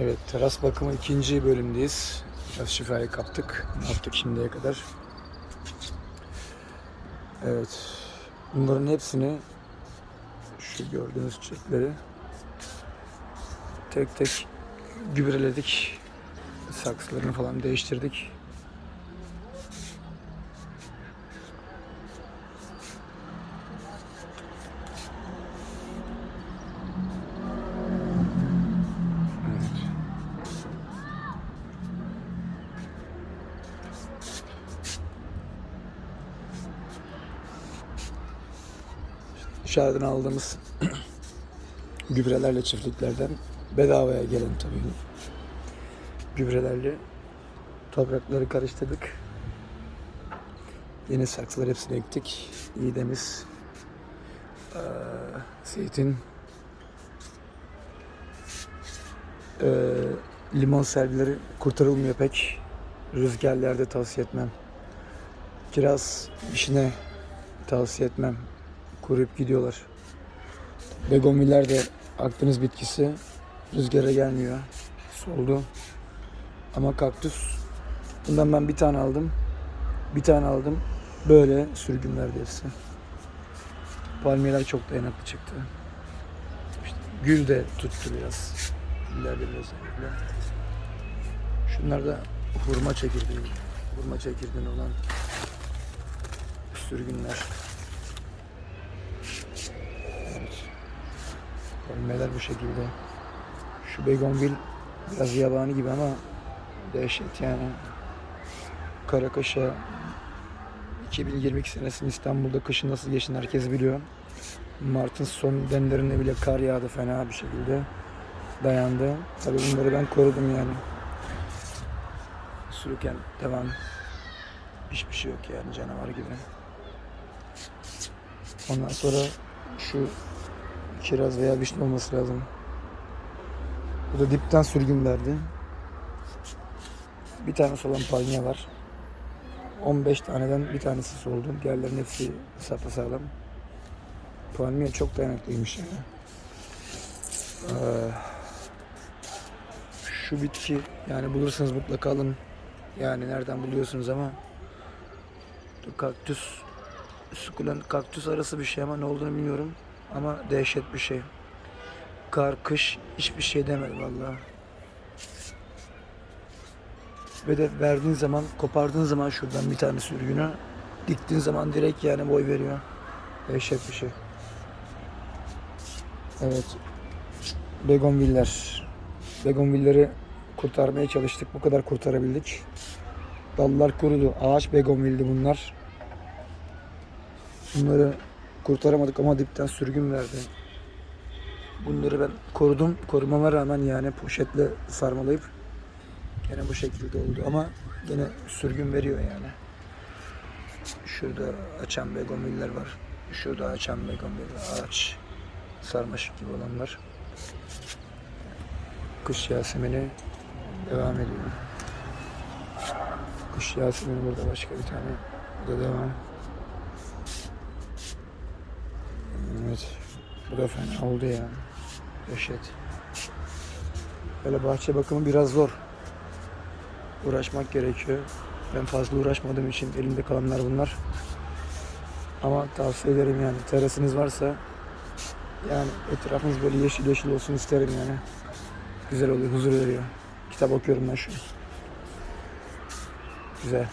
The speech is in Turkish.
Evet, teras bakımı ikinci bölümdeyiz. Biraz şifayı kaptık. Ne yaptık şimdiye kadar? Evet, bunların hepsini şu gördüğünüz çiçekleri tek tek gübreledik. Saksılarını falan değiştirdik. Dışarıdan aldığımız gübrelerle çiftliklerden bedavaya gelen tabii gübrelerle toprakları karıştırdık. Yeni saksılar hepsini ektik. İğdemiz, eee, zeytin, eee, limon servileri kurtarılmıyor pek. Rüzgarlarda tavsiye etmem. Kiraz işine tavsiye etmem. Kuruyup gidiyorlar. Begonviller de Akdeniz bitkisi. Rüzgara gelmiyor. Soldu. Ama kaktüs bundan ben bir tane aldım. Bir tane aldım. Böyle sürgünlerdi hepsi. Palmiyeler çok dayanıklı çıktı. İşte gül de tuttu biraz. Güllerde biraz öyle. Şunlar da hurma çekirdeği. Hurma çekirdeği olan sürgünler. Palmiyeler bu şekilde. Şu begonvil biraz yabani gibi ama dehşet yani. Karakaş'a 2022 senesinin İstanbul'da kışın nasıl geçtiğini herkes biliyor. Mart'ın son demlerinde bile kar yağdı fena bir şekilde. Dayandı. Tabii bunları ben korudum yani. Sürüken devam. Hiçbir şey yok yani canavar gibi. Ondan sonra şu kiraz veya vişne olması lazım. Bu da dipten sürgün verdi. Bir tane solan palmiye var. 15 taneden bir tanesi soldu. Diğerlerinin hepsi sapasağlam. Palmiye çok dayanıklıymış yani. Ee, şu bitki yani bulursanız mutlaka alın. Yani nereden buluyorsunuz ama kaktüs sukulent kaktüs arası bir şey ama ne olduğunu bilmiyorum. Ama dehşet bir şey. Kar, kış hiçbir şey demedi vallahi. Ve de verdiğin zaman, kopardığın zaman şuradan bir tane sürgünü diktiğin zaman direkt yani boy veriyor. Dehşet bir şey. Evet. Begonviller. Begonvilleri kurtarmaya çalıştık. Bu kadar kurtarabildik. Dallar kurudu. Ağaç begonvildi bunlar. Bunları kurtaramadık ama dipten sürgün verdi. Bunları ben korudum. Korumama rağmen yani poşetle sarmalayıp gene bu şekilde oldu ama gene sürgün veriyor yani. Şurada açan begonviller var. Şurada açan begonviller ağaç sarmaşık gibi olanlar. Kış yasemini devam ediyor. Kış yasemini burada başka bir tane. Bu da devam. Evet. Bu da fena oldu ya. Dehşet. Böyle bahçe bakımı biraz zor. Uğraşmak gerekiyor. Ben fazla uğraşmadığım için elimde kalanlar bunlar. Ama tavsiye ederim yani terasınız varsa yani etrafınız böyle yeşil yeşil olsun isterim yani. Güzel oluyor, huzur veriyor. Kitap okuyorum ben şu. Güzel.